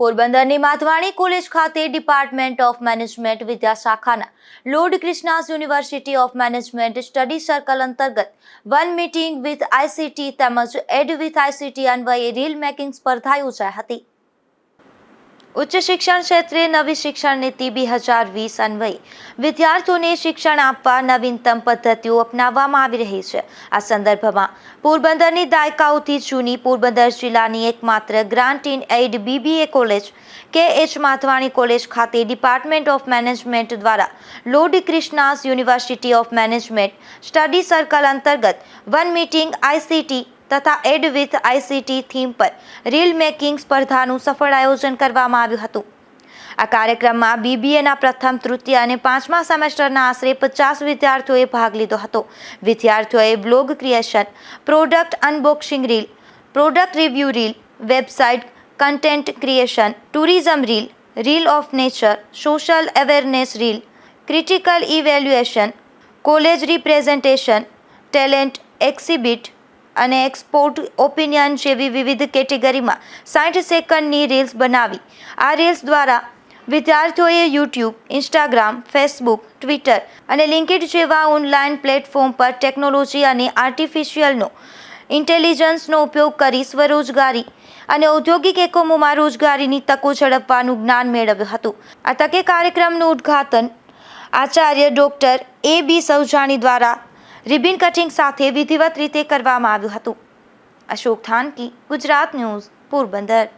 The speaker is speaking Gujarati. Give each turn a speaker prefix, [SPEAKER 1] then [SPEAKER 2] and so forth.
[SPEAKER 1] પોરબંદરની માધવાણી કોલેજ ખાતે department of management વિદ્યાશાખાના lord Krishna's university of management study circle અંતર્ગત વન મીટિંગ વિથ આઈસીટી તેમજ એડ વિથ આઈસીટી અન્વયે રીલ મેકિંગ સ્પર્ધા યોજાઈ હતી. ઉચ્ચ શિક્ષણ ક્ષેત્રે નવી શિક્ષણ નીતિ બે હજાર વીસ અન્વયે. વિદ્યાર્થીઓને શિક્ષણ આપવા નવીનતમ પદ્ધતિઓ અપનાવવામાં આવી રહી છે. આ સંદર્ભમાં પોરબંદરની દાયકાઓથી જૂની પોરબંદર જિલ્લાની એકમાત્ર grant in aid BBA college K H Madhavani college ખાતે ડિપાર્ટમેન્ટ ઓફ મેનેજમેન્ટ દ્વારા lord Krishna's university of management study circle અંતર્ગત વન મીટિંગ આઈસીટી તથા એડ વિથ આઈસીટી થીમ પર રીલ મેકિંગ સ્પર્ધાનું સફળ આયોજન કરવામાં આવ્યું હતું. આ કાર્યક્રમમાં બીબીએના પ્રથમ, તૃતીય અને પાંચમા સેમેસ્ટરના આશરે પચાસ વિદ્યાર્થીઓએ ભાગ લીધો હતો. વિદ્યાર્થીઓએ blog creation, product unboxing reel, product review reel, website content creation, tourism reel reel of nature, social awareness reel, critical evaluation, college representation, talent exhibit અને એક્સપોર્ટ ઓપિનિયન જેવી વિવિધ કેટેગરીમાં સાઠ સેકન્ડની રીલ્સ બનાવી. આ રીલ્સ દ્વારા વિદ્યાર્થીઓએ યુટ્યુબ, ઇન્સ્ટાગ્રામ, ફેસબુક, ટ્વિટર અને લિંકિડ જેવા ઓનલાઈન પ્લેટફોર્મ પર ટેકનોલોજી અને આર્ટિફિશિયલનો ઇન્ટેલિજન્સનો ઉપયોગ કરી સ્વરોજગારી અને ઔદ્યોગિક એકમોમાં રોજગારીની તકો ઝડપવાનું જ્ઞાન મેળવ્યું હતું. આ તકે કાર્યક્રમનું ઉદ્ઘાટન આચાર્ય ડૉક્ટર એ બી સૌજાણી દ્વારા રિબિન કટિંગ સાથે વિધિવત રીતે કરવામાં આવ્યું હતું. અશોક થાનકી ગુજરાત ન્યૂઝ પોરબંદર.